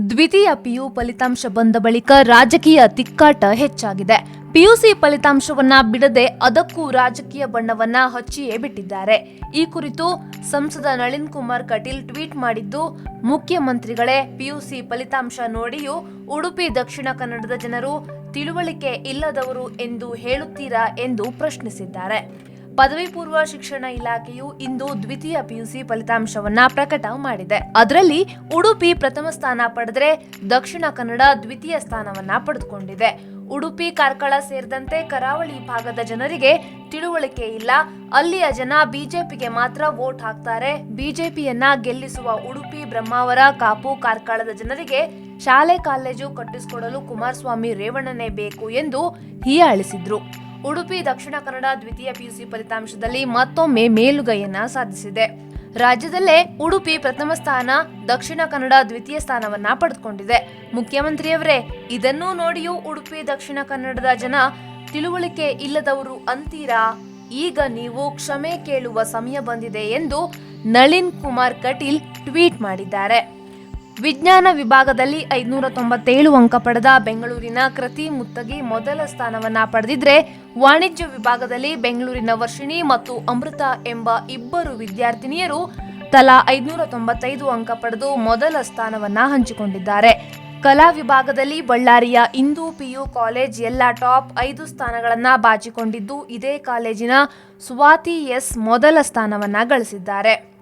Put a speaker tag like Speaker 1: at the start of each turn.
Speaker 1: ದ್ವಿತೀಯ ಪಿಯು ಫಲಿತಾಂಶ ಬಂದ ಬಳಿಕ ರಾಜಕೀಯ ತಿಕ್ಕಾಟ ಹೆಚ್ಚಾಗಿದೆ. ಪಿಯುಸಿ ಫಲಿತಾಂಶವನ್ನ ಬಿಡದೆ ಅದಕ್ಕೂ ರಾಜಕೀಯ ಬಣ್ಣವನ್ನ ಹಚ್ಚಿಯೇ ಬಿಟ್ಟಿದ್ದಾರೆ. ಈ ಕುರಿತು ಸಂಸದ ನಳಿನ್ ಕುಮಾರ್ ಕಟೀಲ್ ಟ್ವೀಟ್ ಮಾಡಿದ್ದು, ಮುಖ್ಯಮಂತ್ರಿಗಳೇ ಪಿಯುಸಿ ಫಲಿತಾಂಶ ನೋಡಿಯೂ ಉಡುಪಿ ದಕ್ಷಿಣ ಕನ್ನಡದ ಜನರು ತಿಳುವಳಿಕೆ ಇಲ್ಲದವರು ಎಂದು ಹೇಳುತ್ತೀರಾ ಎಂದು ಪ್ರಶ್ನಿಸಿದ್ದಾರೆ. ಪದವಿ ಪೂರ್ವ ಶಿಕ್ಷಣ ಇಲಾಖೆಯು ಇಂದು ದ್ವಿತೀಯ ಪಿಯುಸಿ ಫಲಿತಾಂಶವನ್ನ ಪ್ರಕಟ ಮಾಡಿದೆ. ಅದರಲ್ಲಿ ಉಡುಪಿ ಪ್ರಥಮ ಸ್ಥಾನ ಪಡೆದರೆ ದಕ್ಷಿಣ ಕನ್ನಡ ದ್ವಿತೀಯ ಸ್ಥಾನವನ್ನ ಪಡೆದುಕೊಂಡಿದೆ. ಉಡುಪಿ, ಕಾರ್ಕಳ ಸೇರಿದಂತೆ ಕರಾವಳಿ ಭಾಗದ ಜನರಿಗೆ ತಿಳುವಳಿಕೆ ಇಲ್ಲ. ಅಲ್ಲಿಯ ಜನ ಬಿಜೆಪಿಗೆ ಮಾತ್ರ ವೋಟ್ ಹಾಕ್ತಾರೆ. ಬಿಜೆಪಿಯನ್ನ ಗೆಲ್ಲಿಸುವ ಉಡುಪಿ, ಬ್ರಹ್ಮಾವರ, ಕಾಪು, ಕಾರ್ಕಳದ ಜನರಿಗೆ ಶಾಲೆ, ಕಾಲೇಜು ಕಟ್ಟಿಸಿಕೊಡಲು ಕುಮಾರಸ್ವಾಮಿ ರೇವಣ್ಣನೇ ಬೇಕು ಎಂದು ಹೀಯಾಳಿಸಿದ್ರು. ಉಡುಪಿ, ದಕ್ಷಿಣ ಕನ್ನಡ ದ್ವಿತೀಯ ಪಿಯುಸಿ ಫಲಿತಾಂಶದಲ್ಲಿ ಮತ್ತೊಮ್ಮೆ ಮೇಲುಗೈಯನ್ನ ಸಾಧಿಸಿದೆ. ರಾಜ್ಯದಲ್ಲೇ ಉಡುಪಿ ಪ್ರಥಮ ಸ್ಥಾನ, ದಕ್ಷಿಣ ಕನ್ನಡ ದ್ವಿತೀಯ ಸ್ಥಾನವನ್ನ ಪಡೆದುಕೊಂಡಿದೆ. ಮುಖ್ಯಮಂತ್ರಿಯವರೇ, ಇದನ್ನೂ ನೋಡಿಯೂ ಉಡುಪಿ, ದಕ್ಷಿಣ ಕನ್ನಡದ ಜನ ತಿಳುವಳಿಕೆ ಇಲ್ಲದವರು ಅಂತೀರಾ? ಈಗ ನೀವು ಕ್ಷಮೆ ಕೇಳುವ ಸಮಯ ಬಂದಿದೆ ಎಂದು ನಳಿನ್ ಕುಮಾರ್ ಕಟೀಲ್ ಟ್ವೀಟ್ ಮಾಡಿದ್ದಾರೆ. ವಿಜ್ಞಾನ ವಿಭಾಗದಲ್ಲಿ ಐದುನೂರ ತೊಂಬತ್ತೇಳು ಅಂಕ ಪಡೆದ ಬೆಂಗಳೂರಿನ ಕೃತಿ ಮುತ್ತಗಿ ಮೊದಲ ಸ್ಥಾನವನ್ನ ಪಡೆದಿದ್ರೆ ವಾಣಿಜ್ಯ ವಿಭಾಗದಲ್ಲಿ ಬೆಂಗಳೂರಿನ ವರ್ಷಿಣಿ ಮತ್ತು ಅಮೃತ ಎಂಬ ಇಬ್ಬರು ವಿದ್ಯಾರ್ಥಿನಿಯರು ತಲಾ ಐದುನೂರ ತೊಂಬತ್ತೈದು ಅಂಕ ಪಡೆದು ಮೊದಲ ಸ್ಥಾನವನ್ನ ಹಂಚಿಕೊಂಡಿದ್ದಾರೆ. ಕಲಾ ವಿಭಾಗದಲ್ಲಿ ಬಳ್ಳಾರಿಯ ಇಂದು ಪಿಯು ಕಾಲೇಜ್ ಎಲ್ಲ ಟಾಪ್ ಐದು ಸ್ಥಾನಗಳನ್ನು ಬಾಚಿಕೊಂಡಿದ್ದು ಇದೇ ಕಾಲೇಜಿನ ಸ್ವಾತಿ ಎಸ್ ಮೊದಲ ಸ್ಥಾನವನ್ನ ಗಳಿಸಿದ್ದಾರೆ.